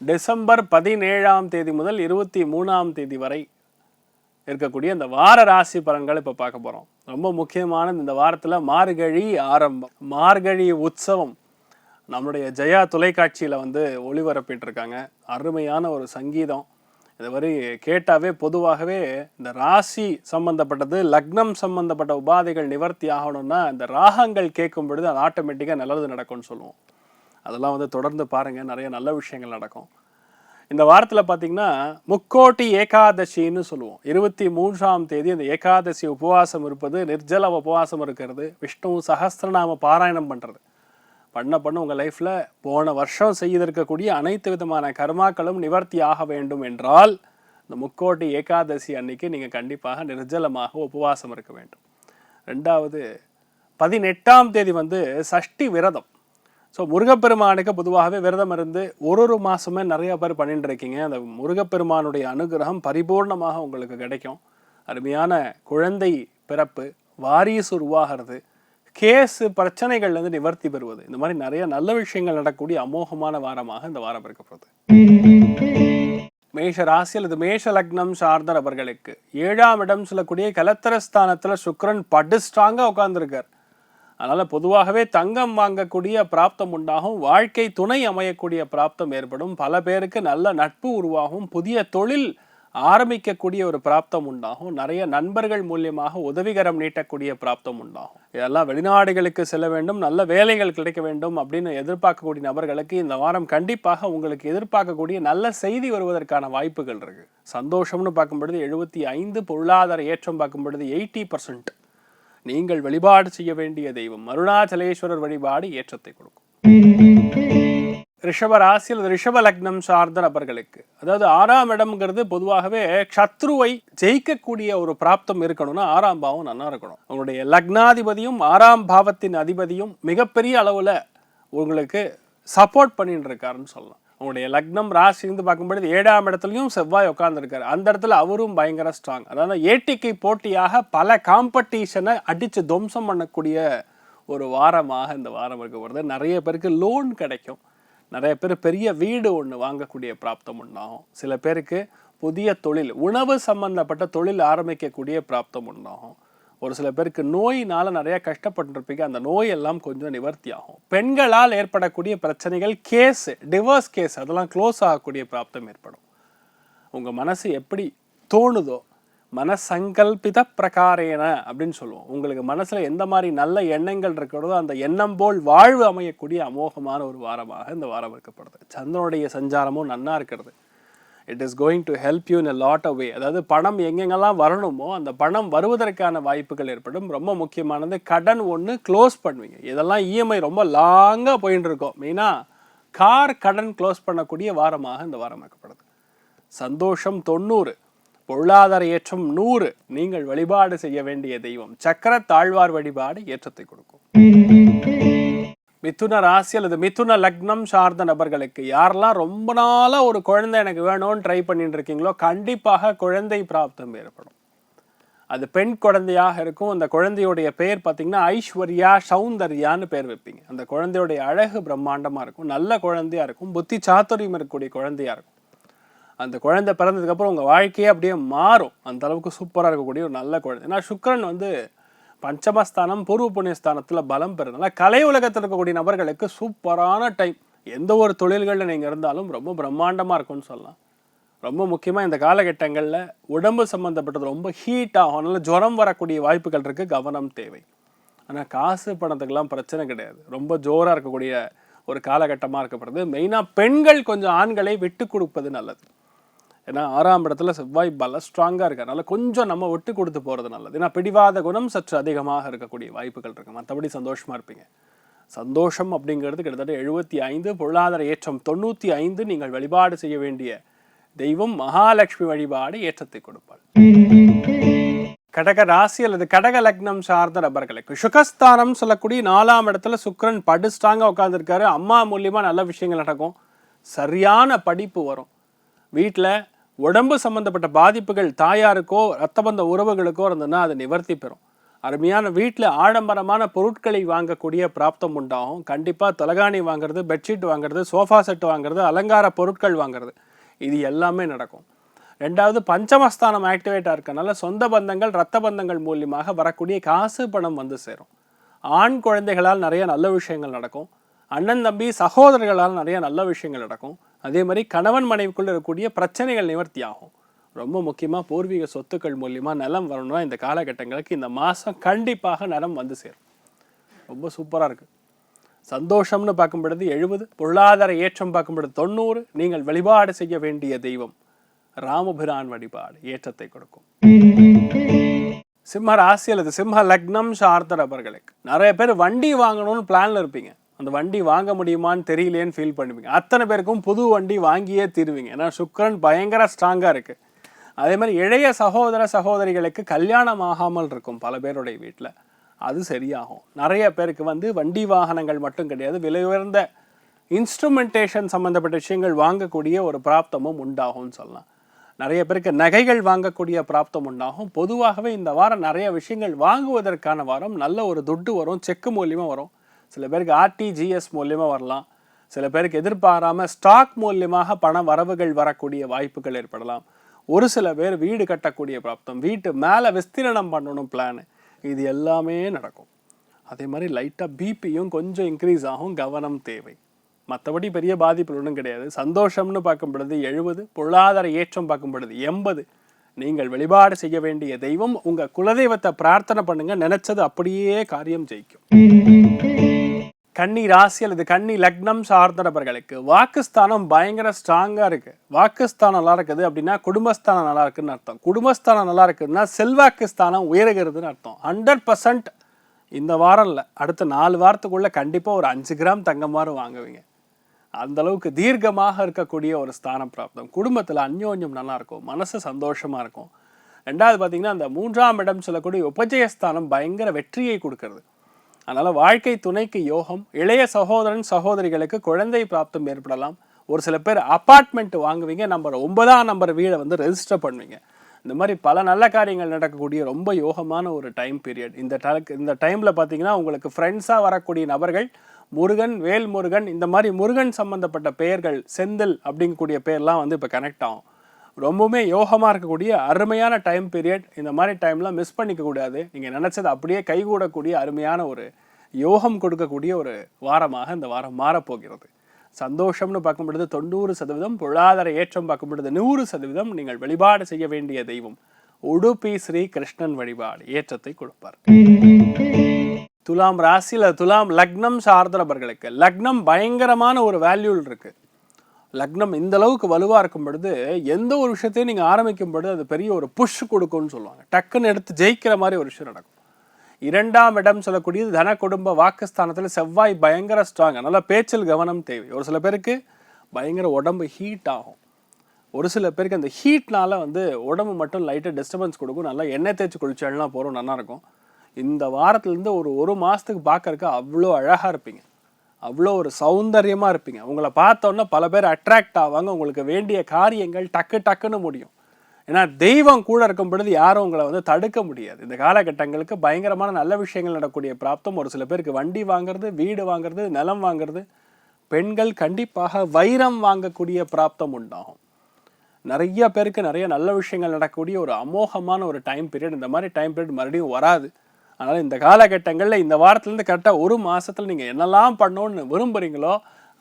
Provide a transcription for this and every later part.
December பதினேழாம் தேதி முதல் இருபத்தி மூணாம் தேதி வரை இருக்கக்கூடிய இந்த வார ராசி பலன்கள் இப்போ பார்க்க போகிறோம் ரொம்ப முக்கியமான இந்த வாரத்தில் மார்கழி ஆரம்பம். மார்கழி உற்சவம் நம்முடைய ஜெயா தொலைக்காட்சியில் வந்து ஒளிபரப்பிட்டுருக்காங்க. அருமையான ஒரு சங்கீதம். இது வரை கேட்டாவே பொதுவாகவே இந்த ராசி சம்பந்தப்பட்டது லக்னம் சம்பந்தப்பட்ட உபாதைகள் நிவர்த்தி ஆகணும்னா இந்த ராகங்கள் கேட்கும் பொழுது அது ஆட்டோமேட்டிக்காக நல்லது நடக்கும்னு சொல்லுவோம். அதெல்லாம் வந்து தொடர்ந்து பாருங்கள் நிறைய நல்ல விஷயங்கள் நடக்கும். இந்த வாரத்தில் பார்த்தீங்கன்னா முக்கோட்டி ஏகாதசின்னு சொல்லுவோம். இருபத்தி மூன்றாம் தேதி அந்த ஏகாதசி உபவாசம் இருப்பது நிர்ஜல உபவாசம் இருக்கிறது விஷ்ணு சஹஸ்ரநாம பாராயணம் பண்ணுறது பண்ண பண்ண உங்கள் லைஃப்பில் போன வருஷம் செய்திருக்கக்கூடிய அனைத்து விதமான கர்மாக்களும் நிவர்த்தி ஆக வேண்டும் என்றால் இந்த முக்கோட்டி ஏகாதசி அன்னைக்கு நீங்கள் கண்டிப்பாக நிர்ஜலமாக உபவாசம் இருக்க வேண்டும். ரெண்டாவது பதினெட்டாம் தேதி வந்து சஷ்டி விரதம். ஸோ முருகப்பெருமானுக்கு பொதுவாகவே விரதம் இருந்து ஒரு ஒரு மாதமே நிறைய பேர் பண்ணிட்டு இருக்கீங்க அந்த முருகப்பெருமானுடைய அனுகிரகம் பரிபூர்ணமாக உங்களுக்கு கிடைக்கும். அருமையான குழந்தை பிறப்பு வாரிசு உருவாகிறது. கேஸு பிரச்சனைகள்லேருந்து நிவர்த்தி பெறுவது. இந்த மாதிரி நிறைய நல்ல விஷயங்கள் நடக்கக்கூடிய அமோகமான வாரமாக இந்த வாரம் இருக்கப்படுது மேஷ ராசி அல்லது மேஷ லக்னம் சார்ந்த நபர்களுக்கு ஏழாம் இடம் சொல்லக்கூடிய கலத்தரஸ்தானத்துல சுக்கரன் படு ஸ்ட்ராங்காக உட்காந்துருக்கார் அதனால் பொதுவாகவே தங்கம் வாங்கக்கூடிய பிராப்தம் உண்டாகும் வாழ்க்கை துணை அமையக்கூடிய பிராப்தம் ஏற்படும். பல பேருக்கு நல்ல நட்பு உருவாகும் புதிய தொழில் ஆரம்பிக்கக்கூடிய ஒரு பிராப்தம் உண்டாகும் நிறைய நண்பர்கள் மூலியமாக உதவிகரம் நீட்டக்கூடிய பிராப்தம் உண்டாகும். இதெல்லாம் வெளிநாடுகளுக்கு செல்ல வேண்டும் நல்ல வேலைகள் கிடைக்க வேண்டும் அப்படின்னு எதிர்பார்க்கக்கூடிய நபர்களுக்கு இந்த வாரம் கண்டிப்பாக உங்களுக்கு எதிர்பார்க்கக்கூடிய நல்ல செய்தி வருவதற்கான வாய்ப்புகள் இருக்கு. சந்தோஷம்னு பார்க்கும் பொழுது எழுபத்தி ஐந்து பொருளாதார ஏற்றம் பார்க்கும் பொழுது எயிட்டி பர்சன்ட். நீங்கள் வழிபாடு செய்ய வேண்டிய தெய்வம் அருணாச்சலேஸ்வரர் வழிபாடு ஏற்றத்தை கொடுக்கும். ரிஷப ராசி அல்லது ரிஷப லக்னம் சார்ந்த நபர்களுக்கு அதாவது ஆறாம் இடம்ங்கிறது பொதுவாகவே சத்ருவை ஜெயிக்கக்கூடிய ஒரு பிராப்தம் இருக்கணும்னா ஆறாம் பாவம் நல்லா இருக்கணும். உங்களுடைய லக்னாதிபதியும் ஆறாம் பாவத்தின் அதிபதியும் மிகப்பெரிய அளவில் உங்களுக்கு சப்போர்ட் பண்ணிட்டு இருக்காருன்னு சொல்லலாம். உங்களுடைய லக்னம் ராசி பார்க்கும்பொழுது ஏழாம் இடத்துலையும் செவ்வாய் உட்காந்துருக்காரு அந்த இடத்துல அவரும் பயங்கர ஸ்ட்ராங் அதாவது ஏடிக்கு போட்டியாக பல காம்படிஷனை அடித்து துவம்சம் பண்ணக்கூடிய ஒரு வாரமாக இந்த வாரம் இருக்க போகிறது நிறைய பேருக்கு லோன் கிடைக்கும். நிறைய பேர் பெரிய வீடு ஒன்று வாங்கக்கூடிய பிராப்தம் உண்டாகும். சில பேருக்கு புதிய தொழில் உணவு சம்பந்தப்பட்ட தொழில் ஆரம்பிக்கக்கூடிய பிராப்தம் உண்டாகும். ஒரு சில பேருக்கு நோயினால நிறைய கஷ்டப்பட்டுருப்பீங்க. அந்த நோய் எல்லாம் கொஞ்சம் நிவர்த்தி ஆகும் பெண்களால் ஏற்படக்கூடிய பிரச்சனைகள் கேஸ் டிவோர்ஸ் கேஸ் அதெல்லாம் க்ளோஸ் ஆகக்கூடிய பிராப்தம் ஏற்படும். உங்கள் மனசு எப்படி தோணுதோ மனசங்கல்பித பிரகாரேன அப்படின்னு சொல்லுவோம். உங்களுக்கு மனசில் எந்த மாதிரி நல்ல எண்ணங்கள் இருக்கிறதோ அந்த எண்ணம் போல் வாழ்வு அமையக்கூடிய அமோகமான ஒரு வாரமாக இந்த வாரம் இருக்கப்படுது. சந்திரனுடைய சஞ்சாரமும் நன்னா இருக்கிறது. It is going to help you in lot away அதாவது பணம் எங்கெங்கெல்லாம் வரணுமோ அந்த பணம் வருவதற்கான வாய்ப்புகள் ஏற்படும். ரொம்ப முக்கியமானது கடன் ஒன்று க்ளோஸ் பண்ணுவீங்க. இதெல்லாம் இஎம்ஐ ரொம்ப லாங்காக போயின்னு இருக்கோம் மெயினாக கார் கடன் க்ளோஸ் பண்ணக்கூடிய வாரமாக இந்த வாரம் இருக்கப்படுது சந்தோஷம் தொண்ணூறு பொருளாதார ஏற்றம் நூறு. நீங்கள் வழிபாடு செய்ய வேண்டிய தெய்வம். சக்கர தாழ்வார் வழிபாடு ஏற்றத்தை கொடுக்கும். மிதுன ராசி அல்லது மிதுன லக்னம் சார்ந்த நபர்களுக்கு யாரெல்லாம் ரொம்ப நாளாக ஒரு குழந்தை எனக்கு வேணும்னு ட்ரை பண்ணிட்டு இருக்கீங்களோ கண்டிப்பாக குழந்தை பிராப்தம் ஏற்படும். அது பெண் குழந்தையாக இருக்கும். அந்த குழந்தையுடைய பெயர் பார்த்தீங்கன்னா ஐஸ்வர்யா சௌந்தர்யான்னு பேர் வைப்பீங்க. அந்த குழந்தையுடைய அழகு பிரம்மாண்டமாக இருக்கும். நல்ல குழந்தையா இருக்கும். புத்தி சாத்துரியம் இருக்கக்கூடிய குழந்தையா இருக்கும். அந்த குழந்தை பிறந்ததுக்கப்புறம் உங்கள் வாழ்க்கையே அப்படியே மாறும். அந்த அளவுக்கு சூப்பராக இருக்கக்கூடிய ஒரு நல்ல குழந்தை. ஏன்னா சுக்கரன் வந்து பஞ்சமஸ்தானம் பூர்வ புண்ணியஸ்தானத்தில் பலம் பெறுறதுனால கலை உலகத்தில் இருக்கக்கூடிய நபர்களுக்கு சூப்பரான டைம் எந்த ஒரு தொழில்களில் நீங்கள் இருந்தாலும் ரொம்ப பிரம்மாண்டமாக இருக்கும்னு சொல்லலாம். ரொம்ப முக்கியமாக இந்த காலகட்டங்களில் உடம்பு சம்மந்தப்பட்டது ரொம்ப ஹீட் ஆகும். அதனால் ஜுரம் வரக்கூடிய வாய்ப்புகள் இருக்குது கவனம் தேவை. ஆனால் காசு பணத்துக்கெல்லாம் பிரச்சனை கிடையாது. ரொம்ப ஜோராக இருக்கக்கூடிய ஒரு காலகட்டமாக இருக்கப்படுது. மெயினாக பெண்கள் கொஞ்சம் ஆண்களை விட்டு கொடுப்பது நல்லது. ஏன்னா ஆறாம் இடத்துல செவ்வாய் பல ஸ்ட்ராங்காக இருக்கு. கொஞ்சம் நம்ம விட்டு கொடுத்து போகிறது நல்லது. ஏன்னா பிடிவாத குணம் சற்று அதிகமாக இருக்கக்கூடிய வாய்ப்புகள் இருக்கு. மற்றபடி சந்தோஷமா இருப்பீங்க. சந்தோஷம் அப்படிங்கிறது கிட்டத்தட்ட எழுபத்தி ஐந்து பொருளாதார ஏற்றம் தொண்ணூற்றி ஐந்து நீங்கள் வழிபாடு செய்ய வேண்டிய தெய்வம் மகாலட்சுமி வழிபாடு ஏற்றத்தை கொடுப்பாள். கடக ராசி அல்லது கடக லக்னம் சார்ந்த நபர்களுக்கு சுகஸ்தானம் சொல்லக்கூடிய நாலாம் இடத்துல சுக்கரன் படு ஸ்ட்ராங்காக உட்காந்துருக்காரு அம்மா மூலியமா நல்ல விஷயங்கள் நடக்கும். சரியான படிப்பு வரும். வீட்டில் உடம்பு சம்மந்தப்பட்ட பாதிப்புகள் தாயாருக்கோ ரத்த பந்த உறவுகளுக்கோ இருந்ததுன்னா அது நிவர்த்தி பெறும். அருமையான வீட்டில் ஆடம்பரமான பொருட்களை வாங்கக்கூடிய பிராப்தம் உண்டாகும். கண்டிப்பாக தலகாணி வாங்குறது பெட்ஷீட் வாங்குறது சோஃபா செட் வாங்குறது அலங்கார பொருட்கள் வாங்குறது இது எல்லாமே நடக்கும். ரெண்டாவது பஞ்சமஸ்தானம் ஆக்டிவேட்டாக இருக்கனால சொந்த பந்தங்கள் ரத்த பந்தங்கள் மூலியமாக வரக்கூடிய காசு பணம் வந்து சேரும். ஆண் குழந்தைகளால் நிறைய நல்ல விஷயங்கள் நடக்கும். அண்ணன் தம்பி சகோதரர்களால் நிறைய நல்ல விஷயங்கள் நடக்கும். அதே மாதிரி கணவன் மனைவிக்குள்ள இருக்கக்கூடிய பிரச்சனைகள் நிவர்த்தி ஆகும். ரொம்ப முக்கியமாக பூர்வீக சொத்துக்கள் மூலியமா நிலம் வரணும்னா இந்த காலகட்டங்களுக்கு இந்த மாதம் கண்டிப்பாக நிலம் வந்து சேரும். ரொம்ப சூப்பராக இருக்குது சந்தோஷம்னு பார்க்கும் பொழுது எழுபது பொருளாதார ஏற்றம் பார்க்கும் பொழுது தொண்ணூறு நீங்கள் வழிபாடு செய்ய வேண்டிய தெய்வம் ராமபிரான் வழிபாடு ஏற்றத்தை கொடுக்கும். சிம்ம ராசி அல்லது சிம்ம லக்னம் சார்ந்தவர்களுக்கு நிறைய பேர் வண்டி வாங்கணும்னு பிளான்ல இருப்பீங்க. அந்த வண்டி வாங்க முடியுமான்னு தெரியலேன்னு ஃபீல் பண்ணுவீங்க. அத்தனை பேருக்கும் புது வண்டி வாங்கியே தீருவீங்க. ஏன்னா சுக்கரன் பயங்கர ஸ்ட்ராங்காக இருக்குது அதே மாதிரி இளைய சகோதர சகோதரிகளுக்கு கல்யாணம் ஆகாமல் இருக்கும் பல பேருடைய வீட்டில் அது சரியாகும். நிறைய பேருக்கு வந்து வண்டி வாகனங்கள் மட்டும் கிடையாது. விலை உயர்ந்த இன்ஸ்ட்ருமெண்டேஷன் சம்மந்தப்பட்ட விஷயங்கள் வாங்கக்கூடிய ஒரு பிராப்தமும் உண்டாகும்னு சொல்லலாம். நிறைய பேருக்கு நகைகள் வாங்கக்கூடிய பிராப்தம் உண்டாகும். பொதுவாகவே இந்த வாரம் நிறைய விஷயங்கள் வாங்குவதற்கான வாரம் நல்ல ஒரு துட்டு வரும் செக்கு மூலியமாக வரும். சில பேருக்கு ஆர்டிஜிஎஸ் மூலியமாக வரலாம். சில பேருக்கு எதிர்பாராம ஸ்டாக் மூலியமாக பண வரவுகள் வரக்கூடிய வாய்ப்புகள் ஏற்படலாம். ஒரு சில பேர் வீடு கட்டக்கூடிய பிராப்தம் வீட்டு மேலே விஸ்தீரணம் பண்ணணும் பிளான் இது எல்லாமே நடக்கும். அதே மாதிரி லைட்டாக பிபியும் கொஞ்சம் இன்க்ரீஸ் ஆகும் கவனம் தேவை. மற்றபடி பெரிய பாதிப்பு ஒன்றும் கிடையாது. சந்தோஷம்னு பார்க்கும் பொழுது எழுபது பொருளாதார ஏற்றம் பார்க்கும் பொழுது எண்பது. நீங்கள் வழிபாடு செய்ய வேண்டிய தெய்வம் உங்க குலதெய்வத்தை பிரார்த்தனை பண்ணுங்க நினைச்சது அப்படியே காரியம் ஜெயிக்கும். கன்னி ராசி அல்லது கன்னி லக்னம் சார்ந்த நபர்களுக்கு வாக்குஸ்தானம் பயங்கர ஸ்ட்ராங்காக இருக்குது வாக்குஸ்தானம் நல்லா இருக்குது அப்படின்னா குடும்பஸ்தானம் நல்லா இருக்குதுன்னு அர்த்தம். குடும்பஸ்தானம் நல்லா இருக்குதுன்னா செல்வாக்கு ஸ்தானம் உயருகிறதுன்னு அர்த்தம். ஹண்ட்ரட் பர்சன்ட் இந்த வாரம் இல்லை. அடுத்த நாலு வாரத்துக்குள்ளே கண்டிப்பாக ஒரு அஞ்சு கிராம் தங்கமாறு வாங்குவீங்க. அந்தளவுக்கு தீர்க்கமாக இருக்கக்கூடிய ஒரு ஸ்தானம் பிராப்தம். குடும்பத்தில் அந்யோன்யம் நல்லாயிருக்கும் மனசு சந்தோஷமாக இருக்கும். ரெண்டாவது பார்த்தீங்கன்னா அந்த மூன்றாம் இடம் சொல்லக்கூடிய உபஜயஸ்தானம் பயங்கர வெற்றியை கொடுக்கறது. அதனால் வாழ்க்கை துணைக்கு யோகம் இளைய சகோதரன் சகோதரிகளுக்கு குழந்தை பிராப்தம் ஏற்படலாம். ஒரு சில பேர் அப்பார்ட்மெண்ட் வாங்குவீங்க நம்பர் ஒன்பதாம் நம்பர் வீடை வந்து ரெஜிஸ்டர் பண்ணுவீங்க. இந்த மாதிரி பல நல்ல காரியங்கள் நடக்கக்கூடிய ரொம்ப யோகமான ஒரு டைம் பீரியட் இந்த டலக்கு இந்த டைமில் பார்த்தீங்கன்னா உங்களுக்கு ஃப்ரெண்ட்ஸாக வரக்கூடிய நபர்கள் முருகன் வேல் முருகன் இந்த மாதிரி முருகன் சம்பந்தப்பட்ட பெயர்கள் செந்தில் அப்படிங்கக்கூடிய பேர்லாம் வந்து இப்போ கனெக்ட் ஆகும். ரொம்பவுமே யோகமாக இருக்கக்கூடிய அருமையான டைம் பீரியட் இந்த மாதிரி டைம்லாம் மிஸ் பண்ணிக்க கூடாது. நீங்கள் நினச்சது அப்படியே கைகூடக்கூடிய அருமையான ஒரு யோகம் கொடுக்கக்கூடிய ஒரு வாரமாக இந்த வாரம் மாறப்போகிறது. சந்தோஷம்னு பார்க்கும் பொழுது தொண்ணூறு சதவீதம் பொருளாதார ஏற்றம் பார்க்கும் பொழுது நூறு சதவீதம் நீங்கள் வழிபாடு செய்ய வேண்டிய தெய்வம் உடுப்பி ஸ்ரீ கிருஷ்ணன் வழிபாடு ஏற்றத்தை கொடுப்பார். துலாம் ராசியில துலாம் லக்னம் சார்ந்தவர்களுக்கு லக்னம் பயங்கரமான ஒரு வேல்யூல் இருக்கு. லக்னம் இந்த அளவுக்கு வலுவாக இருக்கும் பொழுது எந்த ஒரு விஷயத்தையும் நீங்கள் ஆரம்பிக்கும் பொழுது அது பெரிய ஒரு புஷ் கொடுக்கும்னு சொல்லுவாங்க. டக்குன்னு எடுத்து ஜெயிக்கிற மாதிரி ஒரு விஷயம் நடக்கும். இரண்டாம் இடம் சொல்லக்கூடியது தன குடும்ப வாக்குஸ்தானத்தில் செவ்வாய் பயங்கர ஸ்ட்ராங் அதனால் பேச்சில் கவனம் தேவை. ஒரு சில பேருக்கு பயங்கர உடம்பு ஹீட் ஆகும். ஒரு சில பேருக்கு அந்த ஹீட்னால வந்து உடம்பு மட்டும் லைட்டாக டிஸ்டர்பன்ஸ் கொடுக்கும். நல்லா எண்ணெய் தேய்ச்சி குளிச்சாலாம் போகிறோம் நல்லா இருக்கும். இந்த வாரத்துலேருந்து ஒரு ஒரு மாதத்துக்கு பார்க்கறக்கு அவ்வளோ அழகாக இருப்பீங்க. அவ்வளோ ஒரு சௌந்தரியமாக இருப்பீங்க. உங்களை பார்த்தோன்னே பல பேர் அட்ராக்ட் ஆவாங்க. உங்களுக்கு வேண்டிய காரியங்கள் டக்கு டக்குன்னு முடியும். ஏன்னா தெய்வம் கூட இருக்கும் பொழுது யாரும் உங்களை வந்து தடுக்க முடியாது. இந்த காலகட்டங்களுக்கு பயங்கரமான நல்ல விஷயங்கள் நடக்கக்கூடிய பிராப்தம். ஒரு சில பேருக்கு வண்டி வாங்குறது வீடு வாங்குறது நிலம் வாங்குறது பெண்கள் கண்டிப்பாக வைரம் வாங்கக்கூடிய பிராப்தம் உண்டாகும். நிறைய பேருக்கு நிறைய நல்ல விஷயங்கள் நடக்கக்கூடிய ஒரு அமோகமான ஒரு டைம் பீரியட் இந்த மாதிரி டைம் பீரியட் மறுபடியும் வராது. அதனால் இந்த காலகட்டங்களில் இந்த வாரத்துலேருந்து கரெக்டாக ஒரு மாசத்துல நீங்கள் என்னெல்லாம் பண்ணணும்னு விரும்புகிறீங்களோ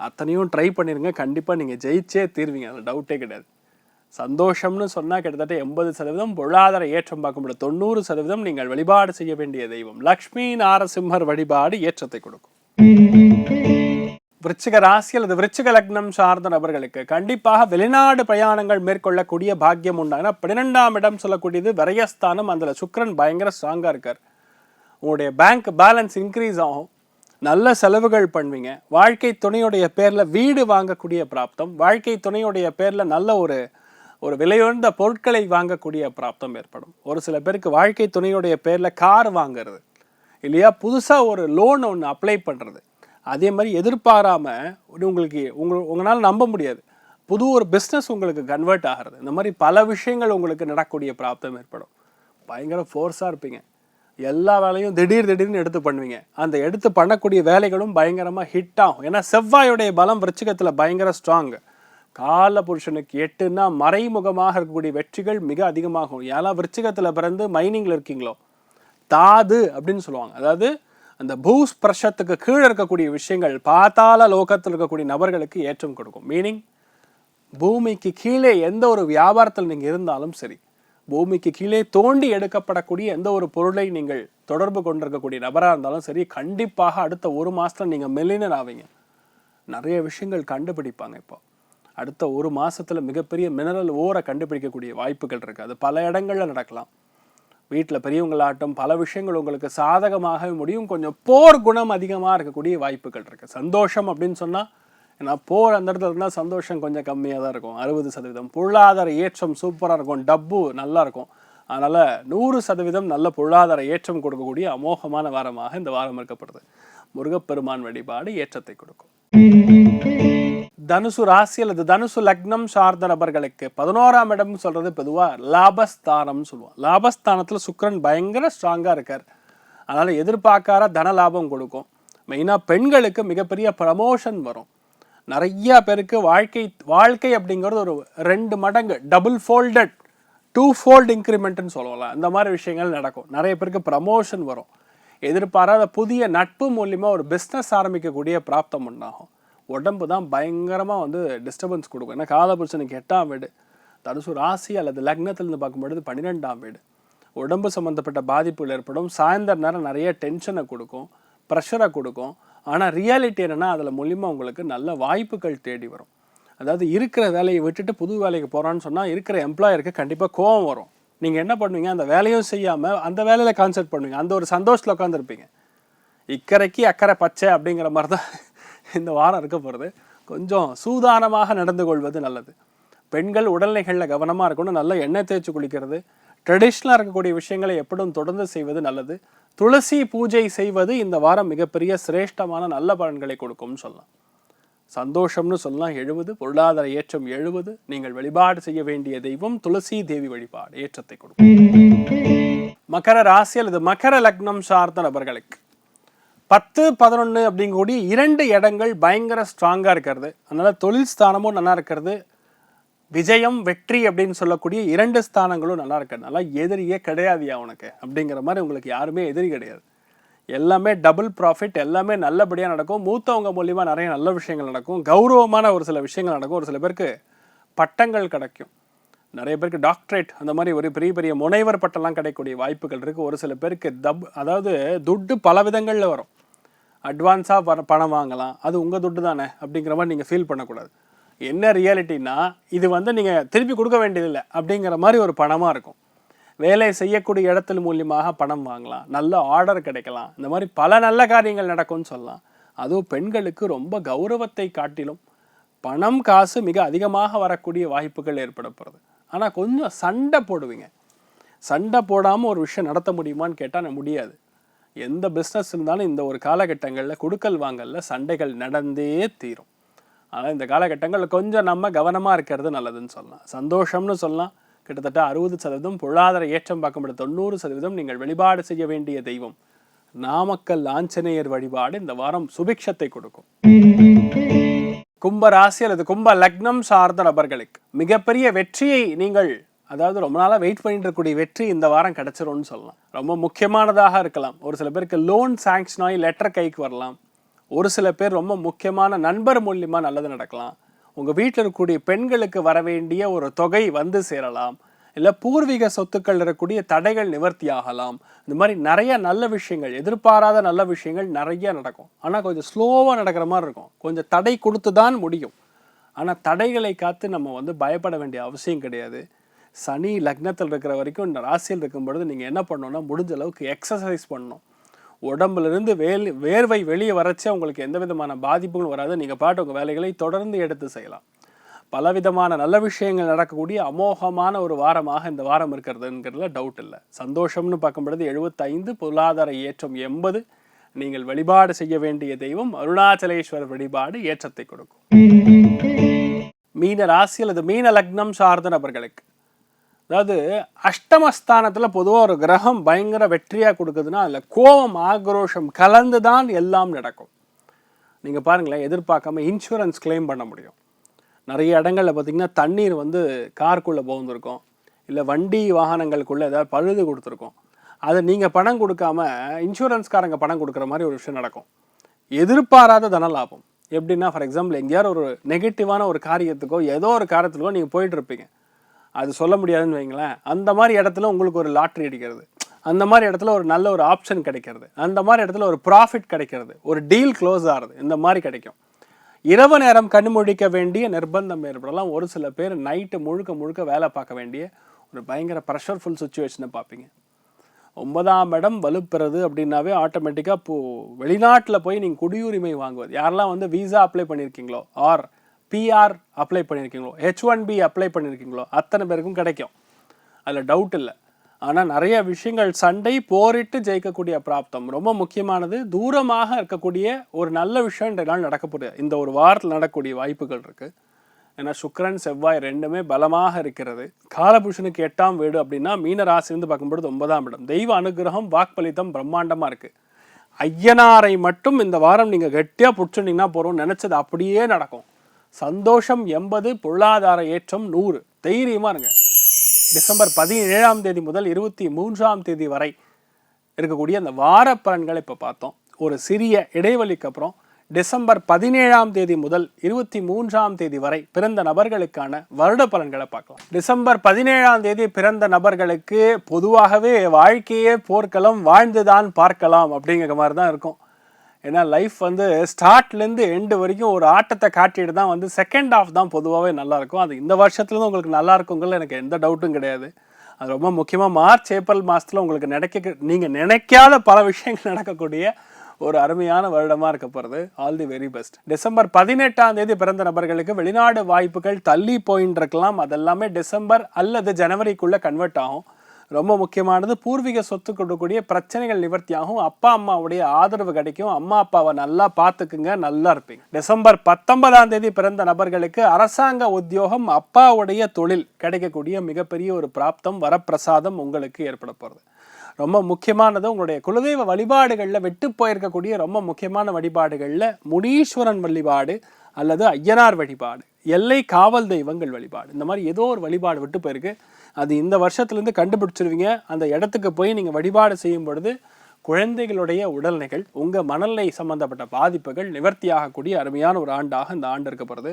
அத்தனையும் ட்ரை பண்ணிருங்க. கண்டிப்பாக நீங்கள் ஜெயிச்சே தீர்வீங்க. அதில் டவுட்டே கிடையாது. சந்தோஷம்னு சொன்னால் கிட்டத்தட்ட எண்பது சதவீதம் பொருளாதார ஏற்றம் பார்க்கும்போது தொண்ணூறு சதவீதம் நீங்கள் வழிபாடு செய்ய வேண்டிய தெய்வம். லக்ஷ்மி நாரசிம்மர் வழிபாடு ஏற்றத்தை கொடுக்கும். விருச்சிக ராசி அல்லது விருச்சிக லக்னம் சார்ந்த நபர்களுக்கு கண்டிப்பாக வெளிநாடு பிரயாணங்கள் மேற்கொள்ளக்கூடிய பாக்கியம் உண்டாங்கன்னா பன்னிரெண்டாம் இடம் சொல்லக்கூடியது விரயஸ்தானம். அதில் சுக்ரன் பயங்கர ஸ்ட்ராங்காக இருக்கார். உங்களுடைய பேங்க் பேலன்ஸ் இன்க்ரீஸ் ஆகும் நல்ல செலவுகள் பண்ணுவீங்க வாழ்க்கை துணையுடைய பேரில் வீடு வாங்கக்கூடிய பிராப்தம் வாழ்க்கை துணையுடைய பேரில் நல்ல ஒரு ஒரு விலையுயர்ந்த பொருட்களை வாங்கக்கூடிய பிராப்தம் ஏற்படும். ஒரு சில பேருக்கு வாழ்க்கை துணையுடைய பேரில் கார் வாங்குறது இல்லையா புதுசாக ஒரு லோன் ஒன்று அப்ளை பண்ணுறது அதே மாதிரி எதிர்பாராமல் உங்களுக்கு உங்க உங்களால் நம்ப முடியாது. புது ஒரு பிஸ்னஸ் உங்களுக்கு கன்வெர்ட் ஆகிறது. இந்த மாதிரி பல விஷயங்கள் உங்களுக்கு நடக்கக்கூடிய பிராப்தம் ஏற்படும். பயங்கர ஃபோர்ஸாக இருப்பீங்க. எல்லா வேலையும் திடீர் திடீர்னு எடுத்து பண்ணுவீங்க. அந்த எடுத்து பண்ணக்கூடிய வேலைகளும் பயங்கரமாக ஹிட் ஆகும். ஏன்னா செவ்வாயுடைய பலம் விருச்சிகத்தில் பயங்கர ஸ்ட்ராங் கால புருஷனுக்கு எட்டுன்னா மறைமுகமாக இருக்கக்கூடிய வெற்றிகள் மிக அதிகமாகும். ஏன்னா விருச்சிகத்தில் பிறந்து மைனிங்கில் இருக்கீங்களோ? தாது அப்படின்னு சொல்லுவாங்க. அதாவது அந்த பூஸ்பர்ஷத்துக்கு கீழே இருக்கக்கூடிய விஷயங்கள் பாத்தாள லோகத்தில் இருக்கக்கூடிய நபர்களுக்கு ஏற்றம் கொடுக்கும். மீனிங் பூமிக்கு கீழே எந்த ஒரு வியாபாரத்தில் நீங்கள் இருந்தாலும் சரி பூமிக்கு கீழே தோண்டி எடுக்கப்படக்கூடிய எந்த ஒரு பொருளை நீங்கள் தொடர்பு கொண்டிருக்கக்கூடிய நபராக இருந்தாலும் சரி கண்டிப்பாக அடுத்த ஒரு மாதத்தில் நீங்கள் மெல்லினர் ஆவீங்க. நிறைய விஷயங்கள் கண்டுபிடிப்பாங்க இப்போ. அடுத்த ஒரு மாதத்தில் மிகப்பெரிய மினரல் ஓரை கண்டுபிடிக்கக்கூடிய வாய்ப்புகள் இருக்குது அது பல இடங்களில் நடக்கலாம். வீட்டில் பெரியவங்களாட்டும் பல விஷயங்கள் உங்களுக்கு சாதகமாகவே முடியும். கொஞ்சம் போர் குணம் அதிகமாக இருக்கக்கூடிய வாய்ப்புகள் இருக்குது சந்தோஷம் அப்படின்னு சொன்னால் ஏன்னா போர் அந்த இடத்துல இருந்தால் சந்தோஷம் கொஞ்சம் கம்மியாக தான் இருக்கும். அறுபது சதவீதம். பொருளாதார ஏற்றம் சூப்பராக இருக்கும். டப்பு நல்லா இருக்கும். அதனால் நூறு சதவீதம் நல்ல பொருளாதார ஏற்றம் கொடுக்கக்கூடிய அமோகமான வாரமாக இந்த வாரம் இருக்கப்படுது முருகப்பெருமான் வழிபாடு ஏற்றத்தை கொடுக்கும். தனுசு ராசி அல்லது தனுசு லக்னம் சார்ந்த நபர்களுக்கு பதினோராம் இடம் சொல்றது பொதுவா லாபஸ்தானம்னு சொல்லுவோம். லாபஸ்தானத்துல சுக்கரன் பயங்கர ஸ்ட்ராங்கா இருக்கார். அதனால எதிர்பார்க்காத தன லாபம் கொடுக்கும். மெயினாக பெண்களுக்கு மிகப்பெரிய ப்ரமோஷன் வரும். நிறைய பேருக்கு வாழ்க்கை வாழ்க்கை அப்படிங்கிறது ஒரு ரெண்டு மடங்கு டபுள் ஃபோல்டட் டூ ஃபோல்ட் இன்க்ரிமெண்ட்னு சொல்லலாம். இந்த மாதிரி விஷயங்கள் நடக்கும். நிறைய பேருக்கு ப்ரமோஷன் வரும். எதிர்பாராத புதிய நட்பு மூலியமாக ஒரு பிஸ்னஸ் ஆரம்பிக்கக்கூடிய பிராப்தம் உண்டாகும். உடம்பு தான் பயங்கரமாக வந்து டிஸ்டர்பன்ஸ் கொடுக்கும். ஏன்னா காலபுருஷனுக்கு எட்டாம் வீடு தனுசு ராசி அல்லது லக்னத்திலிருந்து பார்க்கும்பொழுது பன்னிரெண்டாம் வீடு. உடம்பு சம்மந்தப்பட்ட பாதிப்புகள் ஏற்படும். சாயந்தரம் நேரம் நிறைய டென்ஷனை கொடுக்கும். ப்ரெஷரை கொடுக்கும். ஆனால் ரியாலிட்டி என்னென்னா அதில் மூலிமா உங்களுக்கு நல்ல வாய்ப்புகள் தேடி வரும். அதாவது இருக்கிற வேலையை விட்டுட்டு புது வேலைக்கு போகிறான்னு சொன்னால் இருக்கிற எம்ப்ளாயருக்கு கண்டிப்பாக கோவம் வரும். நீங்கள் என்ன பண்ணுவீங்க? அந்த வேலையும் செய்யாமல் அந்த வேலையில் கான்சென்ட் பண்ணுவீங்க. அந்த ஒரு சந்தோஷத்தில் உட்காந்துருப்பீங்க இக்கரைக்கு அக்கறை பச்சை அப்படிங்கிற மாதிரி தான் இந்த வாரம் இருக்க போகிறது கொஞ்சம் சூதானமாக நடந்து கொள்வது நல்லது. பெண்கள் உடல்நிலைகளில் கவனமாக இருக்கணும். நல்ல எண்ணெய் தேய்ச்சி குளிக்கிறது. ட்ரெடிஷ்னலாக இருக்கக்கூடிய விஷயங்களை எப்படும் தொடர்ந்து செய்வது நல்லது. துளசி பூஜை செய்வது இந்த வாரம் மிகப்பெரிய சிரேஷ்டமான நல்ல பலன்களை கொடுக்கும்னு சொல்லலாம். சந்தோஷம்னு சொல்லலாம் எழுபது. பொருளாதார ஏற்றம் எழுபது. நீங்கள் வழிபாடு செய்ய வேண்டிய தெய்வம் துளசி தேவி வழிபாடு ஏற்றத்தை கொடுக்கும். மகர ராசி அல்லது மகர லக்னம் சார்ந்த நபர்களுக்கு பத்து பதினொன்று அப்படிங்கக்கூடிய இரண்டு இடங்கள் பயங்கர ஸ்ட்ராங்காக இருக்கிறது. அதனால தொழில் ஸ்தானமும் நல்லா இருக்கிறது. விஜயம் வெற்றி அப்படின்னு சொல்லக்கூடிய இரண்டு ஸ்தானங்களும் நல்லா இருக்கிறதுனால எதிரியே கிடையாதுயா உனக்கு? அப்படிங்கிற மாதிரி உங்களுக்கு யாருமே எதிரி கிடையாது. எல்லாமே டபுள் ப்ராஃபிட் எல்லாமே நல்லபடியாக நடக்கும். மூத்தவங்க மூலிமா நிறைய நல்ல விஷயங்கள் நடக்கும். கௌரவமான ஒரு சில விஷயங்கள் நடக்கும். ஒரு சில பேருக்கு பட்டங்கள் கிடைக்கும். நிறைய பேருக்கு டாக்டரேட் அந்த மாதிரி ஒரு பெரிய பெரிய முனைவர் பட்டம்லாம் கிடைக்கக்கூடிய வாய்ப்புகள் இருக்குது ஒரு சில பேருக்கு தப் அதாவது துட்டு பல விதங்களில் வரும். அட்வான்ஸாக பணம் வாங்கலாம். அது உங்கள் துட்டு தானே அப்படிங்கிற மாதிரி நீங்கள் ஃபீல் பண்ணக்கூடாது. என்ன ரியாலிட்டினா இது வந்து நீங்கள் திருப்பி கொடுக்க வேண்டியதில்லை அப்படிங்கிற மாதிரி ஒரு பணமாக இருக்கும். வேலை செய்யக்கூடிய இடத்துல மூலியமாக பணம் வாங்கலாம் நல்ல ஆர்டர் கிடைக்கலாம் இந்த மாதிரி பல நல்ல காரியங்கள் நடக்கும்னு சொல்லலாம். அதுவும் பெண்களுக்கு ரொம்ப கௌரவத்தை காட்டிலும் பணம் காசு மிக அதிகமாக வரக்கூடிய வாய்ப்புகள் ஏற்பட போகிறது ஆனால் கொஞ்சம் சண்டை போடுவீங்க. சண்டை போடாமல் ஒரு விஷயம் நடத்த முடியுமான்னு கேட்டால் முடியாது. எந்த பிஸ்னஸ் இருந்தாலும் இந்த ஒரு காலகட்டங்களில் கொடுக்கல் வாங்கலில் சண்டைகள் நடந்தே தீரும். ஆனால் இந்த காலகட்டங்களில் கொஞ்சம் நம்ம கவனமாக இருக்கிறது நல்லதுன்னு சொல்லலாம். சந்தோஷம்னு சொல்லலாம். கிட்டத்தட்ட அறுபது சதவீதம் பொருளாதார ஏற்றம் பார்க்கும்போது தொண்ணூறு சதவீதம் நீங்கள் வழிபாடு செய்ய வேண்டிய தெய்வம். நாமக்கல் ஆஞ்சநேயர் வழிபாடு இந்த வாரம் சுபிக்ஷத்தை கொடுக்கும். கும்ப ராசி அல்லது கும்ப லக்னம் சார்ந்த நபர்களுக்கு மிகப்பெரிய வெற்றியை நீங்கள் அதாவது ரொம்ப நாளாக வெயிட் பண்ணிட்டு இருக்கக்கூடிய வெற்றி இந்த வாரம் கிடச்சிரும்னு சொல்லலாம். ரொம்ப முக்கியமானதாக இருக்கலாம். ஒரு சில பேருக்கு லோன் சாங்ஷன் ஆகி லெட்டர் கைக்கு வரலாம். ஒரு சில பேர் ரொம்ப முக்கியமான நண்பர் மூலியமாக நல்லது நடக்கலாம். உங்கள் வீட்டில் இருக்கக்கூடிய பெண்களுக்கு வர வேண்டிய ஒரு தொகை வந்து சேரலாம். இல்லை பூர்வீக சொத்துக்கள் இருக்கக்கூடிய தடைகள் நிவர்த்தி ஆகலாம். இந்த மாதிரி நிறைய நல்ல விஷயங்கள் எதிர்பாராத நல்ல விஷயங்கள் நிறைய நடக்கும். ஆனால் கொஞ்சம் ஸ்லோவாக நடக்கிற மாதிரி இருக்கும். கொஞ்சம் தடை கொடுத்து தான் முடியும். ஆனால் தடைகளை காத்து நம்ம வந்து பயப்பட வேண்டிய அவசியம் கிடையாது. சனி லக்னத்தில் இருக்கிற வரைக்கும் இந்த ராசியில் இருக்கும் பொழுது நீங்கள் என்ன பண்ணணும்னா முடிஞ்ச அளவுக்கு எக்ஸசைஸ் பண்ணணும். உடம்புலேருந்து வேல் வேர்வை வெளியே வரச்சே அவங்களுக்கு எந்த விதமான பாதிப்புகளும் வராது. நீங்கள் பாட்டு உங்கள் வேலைகளை தொடர்ந்து எடுத்து செய்யலாம். பலவிதமான நல்ல விஷயங்கள் நடக்கக்கூடிய அமோகமான ஒரு வாரமாக இந்த வாரம் இருக்கிறதுங்கிறதுல டவுட் இல்லை. சந்தோஷம்னு பார்க்கும் பொழுது எழுபத்தைந்து பொருளாதார ஏற்றம் எண்பது. நீங்கள் வழிபாடு செய்ய வேண்டிய தெய்வம் அருணாச்சலேஸ்வரர் வழிபாடு ஏற்றத்தை கொடுக்கும். மீன ராசி அல்லது மீன லக்னம் சார்ந்த நபர்களுக்கு அதாவது அஷ்டமஸ்தானத்தில் பொதுவாக ஒரு கிரகம் பயங்கர வெற்றியாக கொடுக்குதுன்னா அதில் கோபம் ஆக்ரோஷம் கலந்து தான் எல்லாம் நடக்கும். நீங்கள் பாருங்களேன் எதிர்பார்க்காம இன்சூரன்ஸ் கிளைம் பண்ண முடியும். நிறைய இடங்களில் பார்த்தீங்கன்னா தண்ணீர் வந்து காருக்குள்ளே புகுந்திருக்கும் இல்லை வண்டி வாகனங்களுக்குள்ளே ஏதாவது பழுது கொடுத்துருக்கோம். அதை நீங்கள் பணம் கொடுக்காம இன்சூரன்ஸ்காரங்க பணம் கொடுக்குற மாதிரி ஒரு விஷயம் நடக்கும். எதிர்பாராத தன லாபம். எப்படின்னா ஃபார் எக்ஸாம்பிள் எங்கேயாவது ஒரு நெகட்டிவான ஒரு காரியத்துக்கோ ஏதோ ஒரு காரியத்துக்கோ நீங்கள் போயிட்டுருப்பீங்க அது சொல்ல முடியாதுன்னு வைங்களேன். அந்த மாதிரி இடத்துல உங்களுக்கு ஒரு லாட்ரி அடிக்கிறது. அந்த மாதிரி இடத்துல ஒரு நல்ல ஒரு ஆப்ஷன் கிடைக்கிறது. அந்த மாதிரி இடத்துல ஒரு ப்ராஃபிட் கிடைக்கிறது. ஒரு டீல் க்ளோஸ் ஆகிறது. இந்த மாதிரி கிடைக்கும். இரவு நேரம் கண்முழிக்க வேண்டிய நிர்பந்தம் ஏற்படலாம். ஒரு சில பேர் நைட்டு முழுக்க முழுக்க வேலை பார்க்க வேண்டிய ஒரு பயங்கர ப்ரெஷர்ஃபுல் சுச்சுவேஷனை பார்ப்பீங்க. ஒன்பதாம் இடம் வலுப்புறது அப்படின்னாவே ஆட்டோமேட்டிக்காக இப்போது வெளிநாட்டில் போய் நீங்கள் குடியுரிமை வாங்குவது. யாரெல்லாம் வந்து விசா அப்ளை பண்ணியிருக்கீங்களோ ஆர் பிஆர் அப்ளை பண்ணியிருக்கீங்களோ ஹெச் ஒன் பி அப்ளை பண்ணியிருக்கீங்களோ அத்தனை பேருக்கும் கிடைக்கும். அதில் டவுட் இல்லை. ஆனால் நிறைய விஷயங்கள் சண்டை போரிட்டு ஜெயிக்கக்கூடிய பிராப்தம். ரொம்ப முக்கியமானது தூரமாக இருக்கக்கூடிய ஒரு நல்ல விஷயம் இன்றைய நாள் நடக்கக்கூடிய இந்த ஒரு வாரத்தில் நடக்கக்கூடிய வாய்ப்புகள் இருக்குது ஏன்னா சுக்கரன் செவ்வாய் ரெண்டுமே பலமாக இருக்கிறது. காலபுஷனுக்கு எட்டாம் வீடு அப்படின்னா மீன ராசிலிருந்து பார்க்கும்பொழுது ஒன்பதாம் இடம். தெய்வ அனுகிரகம் வாக்பலிதம் பிரம்மாண்டமாக இருக்குது ஐயனாரை மட்டும் இந்த வாரம் நீங்கள் கெட்டியாக பிடிச்சிட்டிங்கன்னா போகிறோம் நினச்சது அப்படியே நடக்கும். சந்தோஷம் எண்பது பொருளாதார ஏற்றம் நூறு. தைரியமாக இருங்க. டிசம்பர் பதினேழாம் தேதி முதல் இருபத்தி மூன்றாம் தேதி வரை இருக்கக்கூடிய அந்த வார பலன்களை இப்போ பார்த்தோம். ஒரு சிறிய இடைவெளிக்கு அப்புறம் டிசம்பர் பதினேழாம் தேதி முதல் இருபத்தி மூன்றாம் தேதி வரை பிறந்த நபர்களுக்கான வருட பலன்களை பார்க்கலாம். டிசம்பர் பதினேழாம் தேதி பிறந்த நபர்களுக்கு பொதுவாகவே வாழ்க்கையே போர்க்களம் வாழ்ந்துதான் பார்க்கலாம் அப்படிங்கிற மாதிரி தான் இருக்கும். ஏன்னா லைஃப் வந்து ஸ்டார்ட்லேருந்து எண்டு வரைக்கும் ஒரு ஆட்டத்தை காட்டிட்டு தான் வந்து செகண்ட் ஆஃப் தான் பொதுவாகவே நல்லாயிருக்கும். அது இந்த வருஷத்துலேருந்து உங்களுக்கு நல்லா இருக்குங்கிறது எனக்கு எந்த டவுட்டும் கிடையாது. அது ரொம்ப முக்கியமாக மார்ச் ஏப்ரல் மாதத்தில் உங்களுக்கு நினைக்க நீங்கள் நினைக்காத பல விஷயங்கள் நடக்கக்கூடிய ஒரு அருமையான வருடமாக இருக்க போகிறது all the very best December பதினெட்டாம் தேதி பிறந்த நபர்களுக்கு வெளிநாடு வாய்ப்புகள் தள்ளி போயின்னு இருக்கலாம் அதெல்லாமே டிசம்பர் அல்லது ஜனவரிக்குள்ளே கன்வெர்ட் ஆகும். ரொம்ப முக்கியமானது பூர்வீக சொத்து கொடுக்கக்கூடிய பிரச்சனைகள் நிவர்த்தியாகும். அப்பா அம்மாவுடைய ஆதரவு கிடைக்கும். அம்மா அப்பாவை நல்லா பார்த்துக்குங்க நல்லா இருப்பீங்க. டிசம்பர் பத்தொன்பதாம் தேதி பிறந்த நபர்களுக்கு அரசாங்க உத்தியோகம் அப்பாவுடைய தொழில் கிடைக்கக்கூடிய மிகப்பெரிய ஒரு பிராப்தம் வரப்பிரசாதம் உங்களுக்கு ஏற்பட போகிறது ரொம்ப முக்கியமானது உங்களுடைய குலதெய்வ வழிபாடுகளில் வெட்டு போயிருக்கக்கூடிய ரொம்ப முக்கியமான வழிபாடுகளில் முனீஸ்வரன் வழிபாடு அல்லது ஐயனார் வழிபாடு. எல்லை காவல் தெய்வங்கள் வழிபாடு. இந்த மாதிரி ஏதோ ஒரு வழிபாடு விட்டு போயிருக்கு. அது இந்த வருஷத்துலேருந்து கண்டுபிடிச்சிருவீங்க. அந்த இடத்துக்கு போய் நீங்கள் வழிபாடு செய்யும் பொழுது குழந்தைகளுடைய உடல்நிலைகள் உங்கள் மனநிலை சம்பந்தப்பட்ட பாதிப்புகள் நிவர்த்தியாகக்கூடிய அருமையான ஒரு ஆண்டாக இந்த ஆண்டு இருக்கப்படுது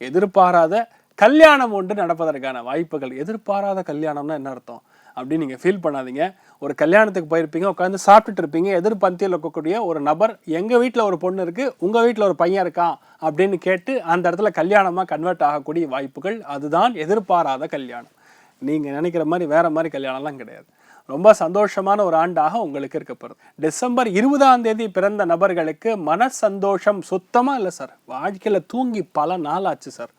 எதிர்பாராத கல்யாணம் ஒன்று நடப்பதற்கான வாய்ப்புகள். எதிர்பாராத கல்யாணம்னா என்ன அர்த்தம்? அப்படின்னு நீங்கள் ஃபீல் பண்ணாதீங்க. ஒரு கல்யாணத்துக்கு போயிருப்பீங்க உட்காந்து சாப்பிட்டுட்டு இருப்பீங்க எதிர்பந்தியில் இருக்கக்கூடிய ஒரு நபர் எங்கள் வீட்டில் ஒரு பொண்ணு இருக்குது உங்கள் வீட்டில் ஒரு பையன் இருக்கான் அப்படின்னு கேட்டு அந்த இடத்துல கல்யாணமாக கன்வெர்ட் ஆகக்கூடிய வாய்ப்புகள் அதுதான் எதிர்பாராத கல்யாணம். நீங்கள் நினைக்கிற மாதிரி வேறு மாதிரி கல்யாணம்லாம் கிடையாது. ரொம்ப சந்தோஷமான ஒரு ஆண்டாக உங்களுக்கு இருக்கப்படுது. டிசம்பர் இருபதாம் தேதி பிறந்த நபர்களுக்கு மன சந்தோஷம் சுத்தமாக இல்லை சார். வாழ்க்கையில் தூங்கி பல நாள் ஆச்சு சார்.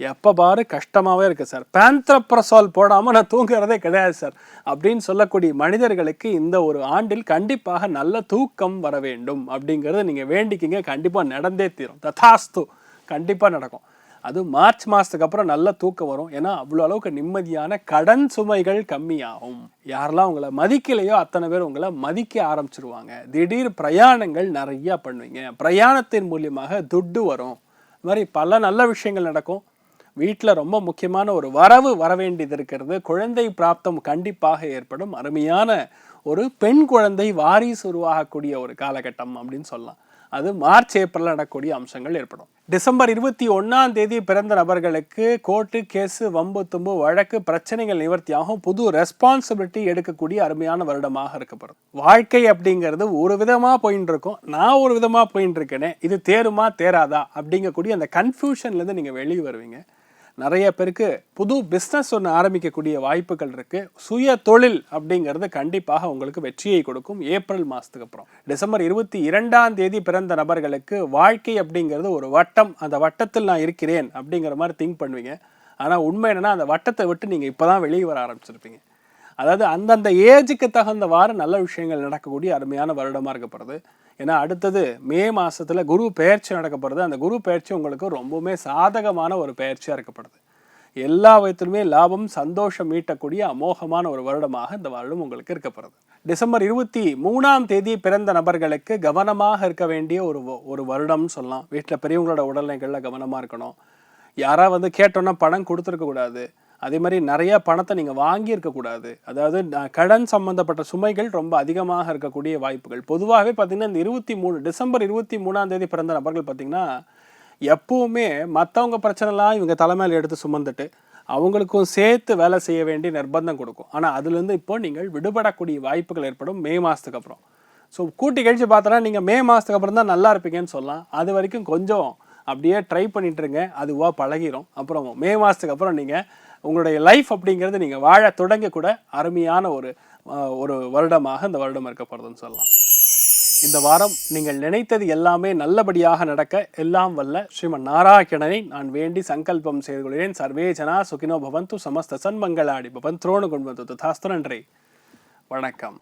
எப்போ பாரு கஷ்டமாகவே இருக்குது சார் பேந்த்ரப்ரசால் போடாமல் நான் தூங்குறதே கிடையாது சார் அப்படின்னு சொல்லக்கூடிய மனிதர்களுக்கு இந்த ஒரு ஆண்டில் கண்டிப்பாக நல்ல தூக்கம் வர வேண்டும். அப்படிங்கிறத நீங்கள் வேண்டிக்கிங்க. கண்டிப்பாக நடந்தே தீரும். ததாஸ்து. கண்டிப்பாக நடக்கும். அது மார்ச் மாதத்துக்கு அப்புறம் நல்ல தூக்கம் வரும். ஏன்னா அவ்வளோ அளவுக்கு நிம்மதியான கடன் சுமைகள் கம்மியாகும். யாரெல்லாம் உங்களை மதிக்கலையோ அத்தனை பேர் உங்களை மதிக்க ஆரம்பிச்சிருவாங்க. திடீர் பிரயாணங்கள் நிறையா பண்ணுவீங்க. பிரயாணத்தின் மூலியமாக துட்டு வரும். இது மாதிரி பல நல்ல விஷயங்கள் நடக்கும். வீட்டில் ரொம்ப முக்கியமான ஒரு வரவு வரவேண்டியது இருக்கிறது. குழந்தை பிராப்தம் கண்டிப்பாக ஏற்படும். அருமையான ஒரு பெண் குழந்தை வாரிசு உருவாகக்கூடிய ஒரு காலகட்டம் அப்படின்னு சொல்லலாம். அது மார்ச் ஏப்ரலில் நடக்கூடிய அம்சங்கள் ஏற்படும். டிசம்பர் இருபத்தி ஒன்றாம் தேதி பிறந்த நபர்களுக்கு கோர்ட்டு கேஸு வம்பு தும்பு வழக்கு பிரச்சனைகள் நிவர்த்தியாகும். புது ரெஸ்பான்சிபிலிட்டி எடுக்கக்கூடிய அருமையான வருடமாக இருக்கப்படும் வாழ்க்கை அப்படிங்கிறது ஒரு விதமாக போயின்னு இருக்கும். நான் ஒரு விதமாக போயின்னு இருக்கேனே. இது தேருமா தேராதா? அப்படிங்கக்கூடிய அந்த கன்ஃபியூஷன்லேருந்து நீங்கள் வெளியே வருவீங்க. நிறைய பேருக்கு புது பிஸ்னஸ் ஒன்று ஆரம்பிக்கக்கூடிய வாய்ப்புகள் இருக்குது சுய தொழில் அப்படிங்கிறது கண்டிப்பாக உங்களுக்கு வெற்றியை கொடுக்கும். ஏப்ரல் மாதத்துக்கு அப்புறம். டிசம்பர் இருபத்தி இரண்டாம் தேதி பிறந்த நபர்களுக்கு வாழ்க்கை அப்படிங்கிறது ஒரு வட்டம். அந்த வட்டத்தில் நான் இருக்கிறேன் அப்படிங்கிற மாதிரி திங்க் பண்ணுவீங்க. ஆனால் உண்மை என்னென்னா அந்த வட்டத்தை விட்டு நீங்கள் இப்போ தான் வெளியே வர ஆரம்பிச்சிருப்பீங்க. அதாவது அந்தந்த ஏஜுக்கு தகுந்தவாறு நல்ல விஷயங்கள் நடக்கக்கூடிய அருமையான வருடமாக இருக்கப்படுது ஏன்னா அடுத்தது மே மாதத்தில் குரு பெயர்ச்சி நடக்கப்படுது. அந்த குரு பெயர்ச்சி உங்களுக்கு ரொம்பவுமே சாதகமான ஒரு பெயர்ச்சியாக இருக்கப்படுது எல்லா விதத்திலுமே லாபம் சந்தோஷம் ஈட்டக்கூடிய அமோகமான ஒரு வருடமாக இந்த வருடம் உங்களுக்கு இருக்க டிசம்பர் இருபத்தி மூணாம் தேதி பிறந்த நபர்களுக்கு கவனமாக இருக்க வேண்டிய ஒரு ஒரு வருடம்னு சொல்லலாம். வீட்டில் பெரியவங்களோட உடல்நிலைகளில் கவனமாக இருக்கணும். யாராவது வந்து கேட்டோன்னா பணம் கொடுத்துருக்கக்கூடாது அதே மாதிரி நிறைய பணத்தை நீங்கள் வாங்கியிருக்கக்கூடாது அதாவது கடன் சம்பந்தப்பட்ட சுமைகள் ரொம்ப அதிகமாக இருக்கக்கூடிய வாய்ப்புகள். பொதுவாகவே பார்த்தீங்கன்னா இந்த இருபத்தி மூணு டிசம்பர் இருபத்தி மூணாம் தேதி பிறந்த நபர்கள் பார்த்திங்கன்னா எப்போவுமே மற்றவங்க பிரச்சனைலாம் இவங்க தலைமையில் எடுத்து சுமந்துட்டு அவங்களுக்கும் சேர்த்து வேலை செய்ய வேண்டிய நிர்பந்தம் கொடுக்கும். ஆனால் அதுலேருந்து இப்போ நீங்கள் விடுபடக்கூடிய வாய்ப்புகள் ஏற்படும் மே மாதத்துக்கு அப்புறம். ஸோ கூட்டி கழிச்சு பார்த்தோன்னா நீங்கள் மே மாதத்துக்கு அப்புறம் தான் நல்லா இருப்பீங்கன்னு சொல்லலாம். அது வரைக்கும் கொஞ்சம் அப்படியே ட்ரை பண்ணிட்டுருங்க அதுவாக பழகிரும். அப்புறம் மே மாதத்துக்கு அப்புறம் நீங்கள் உங்களுடைய லைஃப் அப்படிங்கிறது நீங்கள் வாழ தொடங்க கூட அருமையான ஒரு ஒரு வருடமாக இந்த வருடம் இருக்க போகிறதுன்னு சொல்லலாம். இந்த வாரம் நீங்கள் நினைத்தது எல்லாமே நல்லபடியாக நடக்க எல்லாம் வல்ல. ஸ்ரீமன் நாராயணனை நான் வேண்டி சங்கல்பம் செய்து கொள்கிறேன். சர்வே ஜனா சுகினோ பவந்து சமஸ்த சன்மங்களாடி பவன் துரோணு கொண்டு ததாஸ்து நன்றி. வணக்கம்.